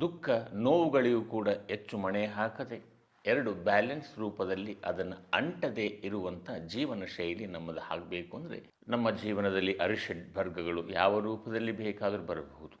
ದುಃಖ ನೋವುಗಳಿಗೂ ಕೂಡ ಹೆಚ್ಚು ಮಣೆ ಹಾಕದೆ ಎರಡು ಬ್ಯಾಲೆನ್ಸ್ ರೂಪದಲ್ಲಿ ಅದನ್ನು ಅಂಟದೆ ಇರುವಂಥ ಜೀವನ ಶೈಲಿ ನಮ್ಮದು ಆಗಬೇಕು ಅಂದರೆ ನಮ್ಮ ಜೀವನದಲ್ಲಿ ಅರಿಷಡ್ ವರ್ಗಗಳು ಯಾವ ರೂಪದಲ್ಲಿ ಬೇಕಾದರೂ ಬರಬಹುದು.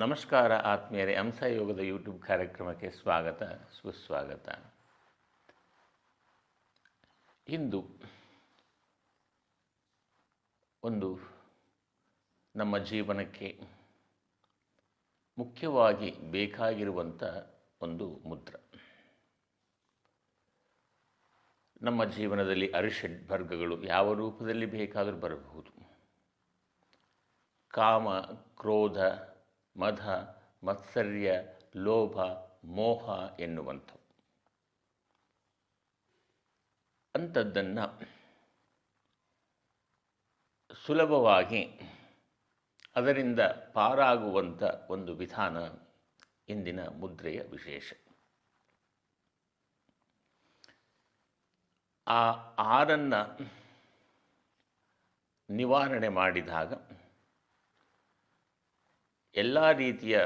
ನಮಸ್ಕಾರ ಆತ್ಮೀಯರೇ ಹಂಸಯೋಗದ ಯೋಗದ ಯೂಟ್ಯೂಬ್ ಕಾರ್ಯಕ್ರಮಕ್ಕೆ ಸ್ವಾಗತ, ಸುಸ್ವಾಗತ. ಇಂದು ಒಂದು ನಮ್ಮ ಜೀವನಕ್ಕೆ ಮುಖ್ಯವಾಗಿ ಬೇಕಾಗಿರುವಂಥ ಒಂದು ಮುದ್ರ. ನಮ್ಮ ಜೀವನದಲ್ಲಿ ಅರಿಷಡ್ ವರ್ಗಗಳು ಯಾವ ರೂಪದಲ್ಲಿ ಬೇಕಾದರೂ ಬರಬಹುದು. ಕಾಮ, ಕ್ರೋಧ ಮದ ಮತ್ಸರ್ಯ, ಲೋಭ, ಮೋಹ ಎನ್ನುವಂಥ ಅಂಥದ್ದನ್ನು ಸುಲಭವಾಗಿ ಅದರಿಂದ ಪಾರಾಗುವಂಥ ಒಂದು ವಿಧಾನ ಇಂದಿನ ಮುದ್ರೆಯ ವಿಶೇಷ. ಆ ಆರನ್ನು ನಿವಾರಣೆ ಮಾಡಿದಾಗ ಎಲ್ಲ ರೀತಿಯ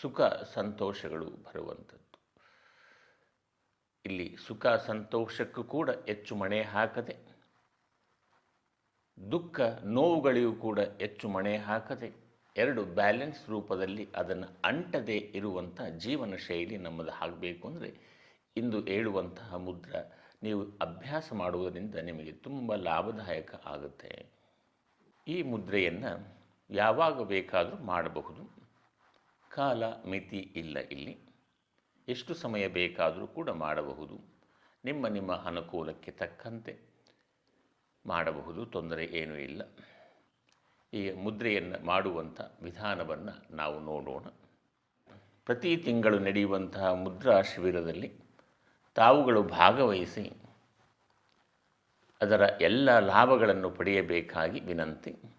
ಸುಖ ಸಂತೋಷಗಳು ಬರುವಂಥದ್ದು. ಇಲ್ಲಿ ಸುಖ ಸಂತೋಷಕ್ಕೂ ಕೂಡ ಹೆಚ್ಚು ಮಣೆ ಹಾಕದೆ, ದುಃಖ ನೋವುಗಳಿಗೂ ಕೂಡ ಹೆಚ್ಚು ಮಣೆ ಹಾಕದೆ, ಎರಡು ಬ್ಯಾಲೆನ್ಸ್ ರೂಪದಲ್ಲಿ ಅದನ್ನು ಅಂಟದೆ ಇರುವಂಥ ಜೀವನ ಶೈಲಿ ನಮ್ಮದು ಆಗಬೇಕು ಅಂದರೆ, ಇಂದು ಹೇಳುವಂತಹ ಮುದ್ರ ನೀವು ಅಭ್ಯಾಸ ಮಾಡುವುದರಿಂದ ನಿಮಗೆ ತುಂಬ ಲಾಭದಾಯಕ ಆಗುತ್ತೆ. ಈ ಮುದ್ರೆಯನ್ನು ಯಾವಾಗ ಬೇಕಾದರೂ ಮಾಡಬಹುದು. ಕಾಲ ಮಿತಿ ಇಲ್ಲ ಇಲ್ಲಿ. ಎಷ್ಟು ಸಮಯ ಬೇಕಾದರೂ ಕೂಡ ಮಾಡಬಹುದು. ನಿಮ್ಮ ನಿಮ್ಮ ಅನುಕೂಲಕ್ಕೆ ತಕ್ಕಂತೆ ಮಾಡಬಹುದು. ತೊಂದರೆ ಏನೂ ಇಲ್ಲ. ಈ ಮುದ್ರೆಯನ್ನು ಮಾಡುವಂಥ ವಿಧಾನವನ್ನು ನಾವು ನೋಡೋಣ. ಪ್ರತಿ ತಿಂಗಳು ನಡೆಯುವಂತಹ ಮುದ್ರಾ ಶಿಬಿರದಲ್ಲಿ ತಾವುಗಳು ಭಾಗವಹಿಸಿ ಅದರ ಎಲ್ಲ ಲಾಭಗಳನ್ನು ಪಡೆಯಬೇಕಾಗಿ ವಿನಂತಿ.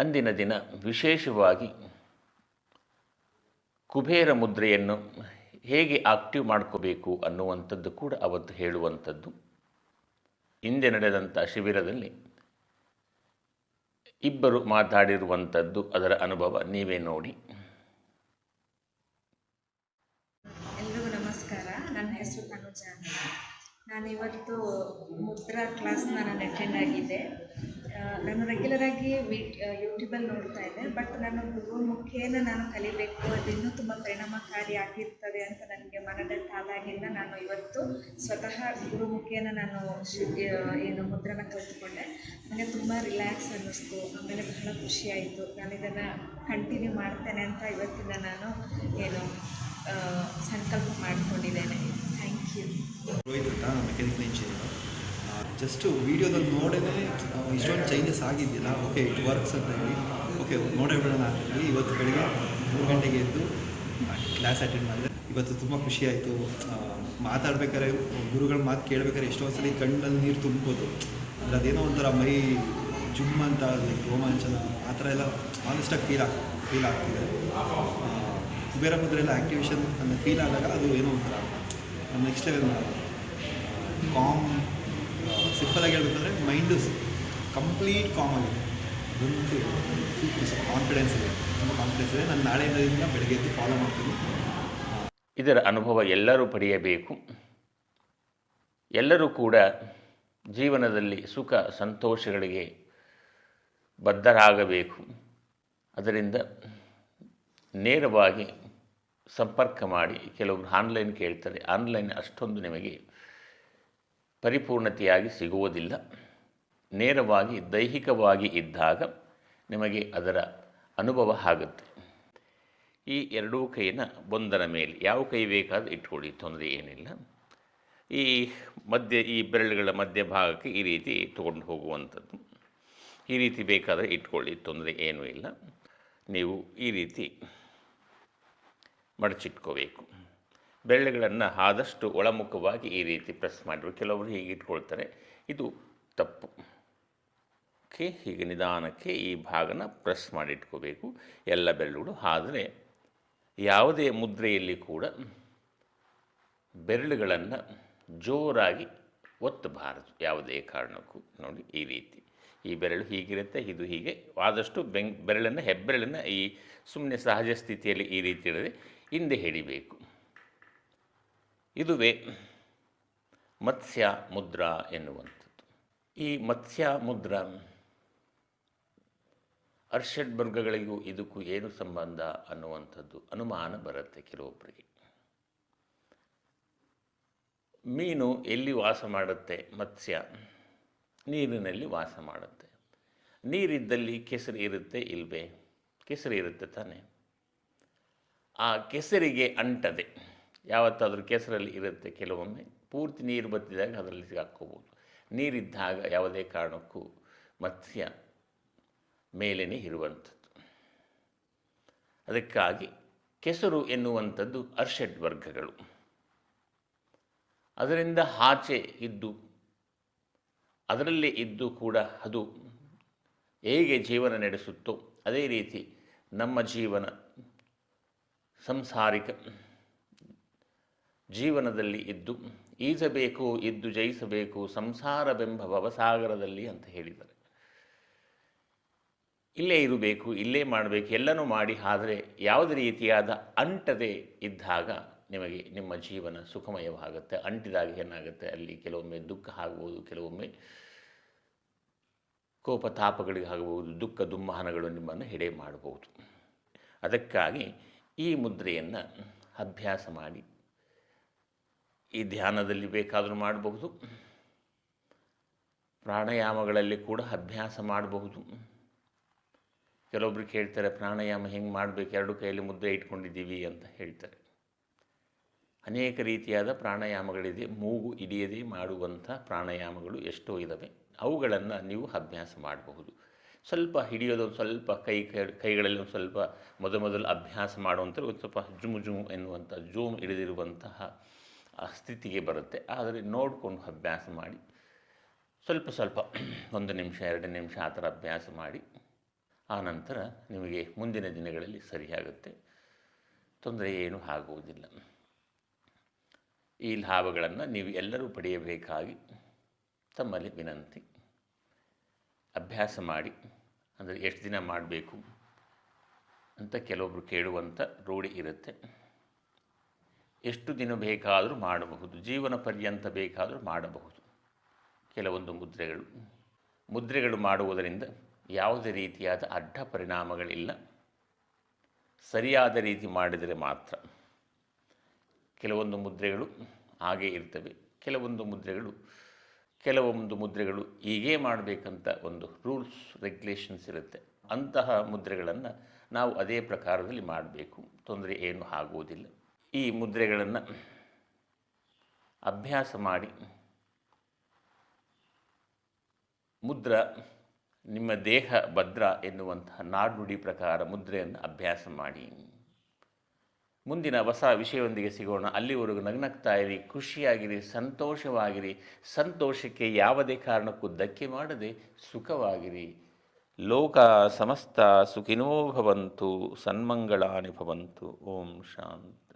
ಅಂದಿನ ದಿನ ವಿಶೇಷವಾಗಿ ಕುಬೇರ ಮುದ್ರೆಯನ್ನು ಹೇಗೆ ಆಕ್ಟಿವ್ ಮಾಡ್ಕೋಬೇಕು ಅನ್ನುವಂಥದ್ದು ಕೂಡ ಅವತ್ತು ಹೇಳುವಂಥದ್ದು. ಹಿಂದೆ ನಡೆದಂಥ ಶಿಬಿರದಲ್ಲಿ ಇಬ್ಬರು ಮಾತಾಡಿರುವಂಥದ್ದು ಅದರ ಅನುಭವ ನೀವೇ ನೋಡಿ. ಎಲ್ರಿಗೂ ನಮಸ್ಕಾರ. ನನ್ನ ಹೆಸರು ತನುಜ ನಾನು ಇವತ್ತು ಮುದ್ರಾ ಕ್ಲಾಸ್ನ ನಾನು ಅಟೆಂಡ್ ಆಗಿದ್ದೆ. ನಾನು ರೆಗ್ಯುಲರಾಗಿ ಯೂಟ್ಯೂಬ್ ಯೂಟ್ಯೂಬಲ್ಲಿ ನೋಡ್ತಾ ಇದ್ದೆ ಬಟ್ ನಾನು ಗುರು ಮುಖೇನ ನಾನು ಕಲಿಬೇಕು, ಅದು ಇನ್ನೂ ತುಂಬ ಪರಿಣಾಮಕಾರಿ ಆಗಿರ್ತದೆ ಅಂತ ನನಗೆ ಮನದಟ್ಟಾದಾಗಿಂದ ನಾನು ಇವತ್ತು ಸ್ವತಃ ಗುರುಮುಖೇನ ನಾನು ಏನು ಮುದ್ರನ ಕಲಿತುಕೊಂಡೆ ನನಗೆ ತುಂಬ ರಿಲ್ಯಾಕ್ಸ್ ಅನ್ನಿಸ್ತು, ಆಮೇಲೆ ಬಹಳ ಖುಷಿಯಾಯಿತು ನಾನು ಇದನ್ನು ಕಂಟಿನ್ಯೂ ಮಾಡ್ತೇನೆ ಅಂತ ಇವತ್ತಿಂದ ನಾನು ಏನು ಸಂಕಲ್ಪ ಮಾಡಿಕೊಂಡಿದ್ದೇನೆ. ಥ್ಯಾಂಕ್ ಯು ರೋಹಿತ್ ಅಂತ ಮೆಕ್ಯಾನಿಕಲ್ ಇಂಜಿನಿಯರ್ ಜಸ್ಟ್ ವೀಡಿಯೋದಲ್ಲಿ ನೋಡೇ ಇಷ್ಟೊಂದು ಚೇಂಜಸ್ ಆಗಿದ್ದಿಲ್ಲ. ಓಕೆ ಇಟ್ ವರ್ಕ್ಸ್ ಅಂತ ಹೇಳಿ. ಓಕೆ ನೋಡೇ ಬಿಡೋಣ ಅಂತ ಹೇಳಿ ಇವತ್ತು ಬೆಳಿಗ್ಗೆ ಮೂರು ಗಂಟೆಗೆ ಎದ್ದು ಕ್ಲಾಸ್ ಅಟೆಂಡ್ ಮಾಡಿದೆ. ಇವತ್ತು ತುಂಬ ಖುಷಿಯಾಯಿತು ಮಾತಾಡ್ಬೇಕಾದ್ರೆ, ಗುರುಗಳ ಮಾತು ಕೇಳಬೇಕಾದ್ರೆ ಎಷ್ಟೋ ಸಲ ಕಣ್ಣಲ್ಲಿ ನೀರು ತುಂಬೋದು ಅಂದರೆ ಅದೇನೋ ಒಂಥರ ಮೈ ಜುಮ್ ಅಂತ ಲೈಕ್ ರೋಮಾಂಚನ, ಆ ಥರ ಎಲ್ಲ ಆನೆಸ್ಟಾಗಿ ಫೀಲ್ ಆಗ್ ಫೀಲ್ ಆಗ್ತಿದೆ. ಕುಬೇರ ಮುದ್ರೆಲ್ಲ ಆ್ಯಕ್ಟಿವೇಶನ್ ಅಂತ ಫೀಲ್ ಆದಾಗ ಅದು ಏನೋ ಒಂಥರ ನೆಕ್ಸ್ಟ್ ಲೆವೆಲ್ ಕಾಮ್ ಸಿಂಪಲಾಗಿ ಹೇಳ್ಬೇಕಂದ್ರೆ ಮೈಂಡು ಕಂಪ್ಲೀಟ್ ಕಾಮ್ ಆಗಿದೆ ಅದೊಂದು ಕಾನ್ಫಿಡೆನ್ಸ್ ಇದೆ. ತುಂಬ ಕಾನ್ಫಿಡೆನ್ಸ್ ಇದೆ. ನಾನು ನಾಳೆಯಿಂದ ಬೆಳಗ್ಗೆ ಎದ್ದು ಫಾಲೋ ಮಾಡ್ತೀನಿ. ಇದರ ಅನುಭವ ಎಲ್ಲರೂ ಪಡೆಯಬೇಕು. ಎಲ್ಲರೂ ಕೂಡ ಜೀವನದಲ್ಲಿ ಸುಖ, ಸಂತೋಷಗಳಿಗೆ ಬದ್ಧರಾಗಬೇಕು. ಅದರಿಂದ ನೇರವಾಗಿ ಸಂಪರ್ಕ ಮಾಡಿ. ಕೆಲವರು ಆನ್ಲೈನ್ ಕೇಳ್ತಾರೆ. ಆನ್ಲೈನ್ ಅಷ್ಟೊಂದು ನಿಮಗೆ ಪರಿಪೂರ್ಣತೆಯಾಗಿ ಸಿಗುವುದಿಲ್ಲ. ನೇರವಾಗಿ ದೈಹಿಕವಾಗಿ ಇದ್ದಾಗ ನಿಮಗೆ ಅದರ ಅನುಭವ ಆಗುತ್ತೆ. ಈ ಎರಡೂ ಕೈನ ಒಂದರ ಮೇಲೆ ಯಾವ ಕೈ ಬೇಕಾದರೂ ಇಟ್ಕೊಳ್ಳಿ ತೊಂದರೆ ಏನಿಲ್ಲ. ಈ ಮಧ್ಯ, ಈ ಬೆರಳುಗಳ ಮಧ್ಯಭಾಗಕ್ಕೆ ಈ ರೀತಿ ತೊಗೊಂಡು ಹೋಗುವಂಥದ್ದು. ಈ ರೀತಿ ಬೇಕಾದರೆ ಇಟ್ಕೊಳ್ಳಿ ತೊಂದರೆ ಏನೂ ಇಲ್ಲ. ನೀವು ಈ ರೀತಿ ಮಡಚಿಟ್ಕೋಬೇಕು. ಬೆರಳುಗಳನ್ನು ಆದಷ್ಟು ಒಳಮುಖವಾಗಿ ಈ ರೀತಿ ಪ್ರೆಸ್ ಮಾಡಬೇಕು ಕೆಲವರು ಹೀಗೆ ಇಟ್ಕೊಳ್ತಾರೆ. ಇದು ತಪ್ಪು. ಓಕೆ ಹೀಗೆ ನಿಧಾನಕ್ಕೆ ಈ ಭಾಗನ ಪ್ರೆಸ್ ಮಾಡಿಟ್ಕೋಬೇಕು. ಎಲ್ಲ ಬೆರಳುಗಳು ಆದರೆ ಯಾವುದೇ ಮುದ್ರೆಯಲ್ಲಿ ಕೂಡ ಬೆರಳುಗಳನ್ನು ಜೋರಾಗಿ ಒತ್ತಬಾರದು. ಯಾವುದೇ ಕಾರಣಕ್ಕೂ. ನೋಡಿ ಈ ರೀತಿ. ಈ ಬೆರಳು ಹೀಗಿರುತ್ತೆ, ಇದು ಹೀಗೆ. ಆದಷ್ಟು ಬೆಂಗ್ ಬೆರಳನ್ನು, ಹೆಬ್ಬೆರಳನ್ನು ಈ ಸುಮ್ಮನೆ ಸಹಜ ಸ್ಥಿತಿಯಲ್ಲಿ ಈ ರೀತಿ ಇಡದೆ ಹಿಂದೆ ಹಿಡಿಬೇಕು. ಇದುವೇ ಮತ್ಸ್ಯ ಮುದ್ರ ಎನ್ನುವಂಥದ್ದು. ಈ ಮತ್ಸ್ಯ ಮುದ್ರ ಅರ್ಷಡ್ ವರ್ಗಗಳಿಗೂ ಇದಕ್ಕೂ ಏನು ಸಂಬಂಧ ಅನ್ನುವಂಥದ್ದು ಅನುಮಾನ ಬರುತ್ತೆ ಕೆಲವೊಬ್ಬರಿಗೆ ಮೀನು ಎಲ್ಲಿ ವಾಸ ಮಾಡುತ್ತೆ? ಮತ್ಸ್ಯ ನೀರಿನಲ್ಲಿ ವಾಸ ಮಾಡುತ್ತೆ. ನೀರಿದ್ದಲ್ಲಿ ಕೆಸರು ಇರುತ್ತೆ ಇಲ್ವೇ? ಕೆಸರು ಇರುತ್ತೆ ತಾನೆ. ಆ ಕೆಸರಿಗೆ ಅಂಟದೆ. ಯಾವತ್ತಾದರೂ ಕೆಸರಲ್ಲಿ ಇರುತ್ತೆ ಕೆಲವೊಮ್ಮೆ, ಪೂರ್ತಿ ನೀರು ಬತ್ತಿದಾಗ ಅದರಲ್ಲಿ ಸಿಗಾಕ್ಕೋಬೋದು. ನೀರಿದ್ದಾಗ ಯಾವುದೇ ಕಾರಣಕ್ಕೂ ಮತ್ಸ್ಯ ಮೇಲೇನೆ ಇರುವಂಥದ್ದು. ಅದಕ್ಕಾಗಿ ಕೆಸರು ಎನ್ನುವಂಥದ್ದು ಅರ್ಷಡ್ ವರ್ಗಗಳು. ಅದರಿಂದ ಆಚೆ ಇದ್ದು, ಅದರಲ್ಲೇ ಇದ್ದು ಕೂಡ ಅದು ಹೇಗೆ ಜೀವನ ನಡೆಸುತ್ತೋ, ಅದೇ ರೀತಿ ನಮ್ಮ ಜೀವನ, ಸಂಸಾರಿಕ ಜೀವನದಲ್ಲಿ ಇದ್ದು, ಈಜಬೇಕು, ಇದ್ದು ಜಯಿಸಬೇಕು, ಸಂಸಾರವೆಂಬ ಭವಸಾಗರದಲ್ಲಿ ಅಂತ ಹೇಳಿದ್ದಾರೆ. ಇಲ್ಲೇ ಇರಬೇಕು, ಇಲ್ಲೇ ಮಾಡಬೇಕು, ಎಲ್ಲನೂ ಮಾಡಿ ಆದರೆ ಯಾವುದೇ ರೀತಿಯಾದ ಅಂಟದೆ ಇದ್ದಾಗ ನಿಮಗೆ ನಿಮ್ಮ ಜೀವನ ಸುಖಮಯವಾಗುತ್ತೆ, ಅಂಟಿದಾಗ ಏನಾಗುತ್ತೆ, ಅಲ್ಲಿ ಕೆಲವೊಮ್ಮೆ ದುಃಖ ಆಗ್ಬೋದು, ಕೆಲವೊಮ್ಮೆ ಕೋಪ ತಾಪಗಳಿಗಾಗಬಹುದು ದುಃಖ ದುಮ್ಮಾನಗಳು ನಿಮ್ಮನ್ನು ಹಿಡೆ ಮಾಡಬಹುದು ಅದಕ್ಕಾಗಿ ಈ ಮುದ್ರೆಯನ್ನು ಅಭ್ಯಾಸ ಮಾಡಿ ಈ ಧ್ಯಾನದಲ್ಲಿ ಬೇಕಾದರೂ ಮಾಡಬಹುದು. ಪ್ರಾಣಾಯಾಮಗಳಲ್ಲಿ ಕೂಡ ಅಭ್ಯಾಸ ಮಾಡಬಹುದು. ಕೆಲವೊಬ್ರು ಕೇಳ್ತಾರೆ, ಪ್ರಾಣಾಯಾಮ ಹೆಂಗೆ ಮಾಡಬೇಕು? ಎರಡು ಕೈಯಲ್ಲಿ ಮುದ್ರೆ ಇಟ್ಕೊಂಡಿದ್ದೀವಿ ಅಂತ ಹೇಳ್ತಾರೆ. ಅನೇಕ ರೀತಿಯಾದ ಪ್ರಾಣಾಯಾಮಗಳಿದೆ. ಮೂಗು ಹಿಡಿಯದೇ ಮಾಡುವಂಥ ಪ್ರಾಣಾಯಾಮಗಳು ಎಷ್ಟೋ ಇದ್ದಾವೆ ಅವುಗಳನ್ನು ನೀವು ಅಭ್ಯಾಸ ಮಾಡಬಹುದು. ಸ್ವಲ್ಪ ಹಿಡಿಯೋದು ಸ್ವಲ್ಪ ಕೈ ಕೈಗಳಲ್ಲಿ ಒಂದು ಸ್ವಲ್ಪ ಮೊದ ಮೊದಲು ಅಭ್ಯಾಸ ಮಾಡುವಂಥ ಒಂದು ಸ್ವಲ್ಪ ಜುಮು ಜುಮು ಎನ್ನುವಂಥ, ಜೂಮ್ ಹಿಡಿದಿರುವಂತಹ ಸ್ಥಿತಿಗೆ ಬರುತ್ತೆ. ಆದರೆ ನೋಡಿಕೊಂಡು ಅಭ್ಯಾಸ ಮಾಡಿ, ಸ್ವಲ್ಪ ಸ್ವಲ್ಪ ಒಂದು ನಿಮಿಷ, ಎರಡು ನಿಮಿಷ ಆ ಥರ ಅಭ್ಯಾಸ ಮಾಡಿ, ಆ ನಂತರ ನಿಮಗೆ ಮುಂದಿನ ದಿನಗಳಲ್ಲಿ ಸರಿಯಾಗುತ್ತೆ. ತೊಂದರೆ ಏನೂ ಆಗುವುದಿಲ್ಲ. ಈ ಲಾಭಗಳನ್ನು ನೀವು ಎಲ್ಲರೂ ಪಡೆಯಬೇಕಾಗಿ ತಮ್ಮಲ್ಲಿ ವಿನಂತಿ. ಅಭ್ಯಾಸ ಮಾಡಿ, ಅಂದರೆ ಎಷ್ಟು ದಿನ ಮಾಡಬೇಕು ಅಂತ ಕೆಲವೊಬ್ಬರು ಕೇಳುವಂಥ ರೂಢಿ ಇರುತ್ತೆ. ಎಷ್ಟು ದಿನ ಬೇಕಾದರೂ ಮಾಡಬಹುದು, ಜೀವನ ಪರ್ಯಂತ ಬೇಕಾದರೂ ಮಾಡಬಹುದು. ಕೆಲವೊಂದು ಮುದ್ರೆಗಳು. ಮುದ್ರೆಗಳು ಮಾಡುವುದರಿಂದ ಯಾವುದೇ ರೀತಿಯಾದ ಅಡ್ಡ ಪರಿಣಾಮಗಳಿಲ್ಲ. ಸರಿಯಾದ ರೀತಿ ಮಾಡಿದರೆ ಮಾತ್ರ. ಕೆಲವೊಂದು ಮುದ್ರೆಗಳು ಹಾಗೇ ಇರ್ತವೆ. ಕೆಲವೊಂದು ಮುದ್ರೆಗಳು ಕೆಲವೊಂದು ಮುದ್ರೆಗಳು ಹೀಗೇ ಮಾಡಬೇಕಂತ ಒಂದು ರೂಲ್ಸ್, ರೆಗ್ಯುಲೇಷನ್ಸ್ ಇರುತ್ತೆ. ಅಂತಹ ಮುದ್ರೆಗಳನ್ನು ನಾವು ಅದೇ ಪ್ರಕಾರದಲ್ಲಿ ಮಾಡಬೇಕು. ತೊಂದರೆ ಏನು ಆಗುವುದಿಲ್ಲ. ಈ ಮುದ್ರೆಗಳನ್ನು ಅಭ್ಯಾಸ ಮಾಡಿ ಮುದ್ರ, ನಿಮ್ಮ ದೇಹ ಭದ್ರ ಎನ್ನುವಂತಹ ನಾಡುನುಡಿ ಪ್ರಕಾರ ಮುದ್ರೆಯನ್ನು ಅಭ್ಯಾಸ ಮಾಡಿ. ಮುಂದಿನ ಹೊಸ ವಿಷಯವೊಂದಿಗೆ ಸಿಗೋಣ. ಅಲ್ಲಿವರೆಗೂ ನಗ್ನಗ್ತಾ ಇರಿ, ಖುಷಿಯಾಗಿರಿ, ಸಂತೋಷವಾಗಿರಿ. ಸಂತೋಷಕ್ಕೆ ಯಾವುದೇ ಕಾರಣಕ್ಕೂ ಧಕ್ಕೆ ಮಾಡದೆ ಸುಖವಾಗಿರಿ. ಲೋಕ ಸಮಸ್ತ ಸುಖಿನೋ ಭವಂತು, ಸನ್ಮಂಗಳಾನಿ ಭವಂತು. ಓಂ ಶಾಂತ.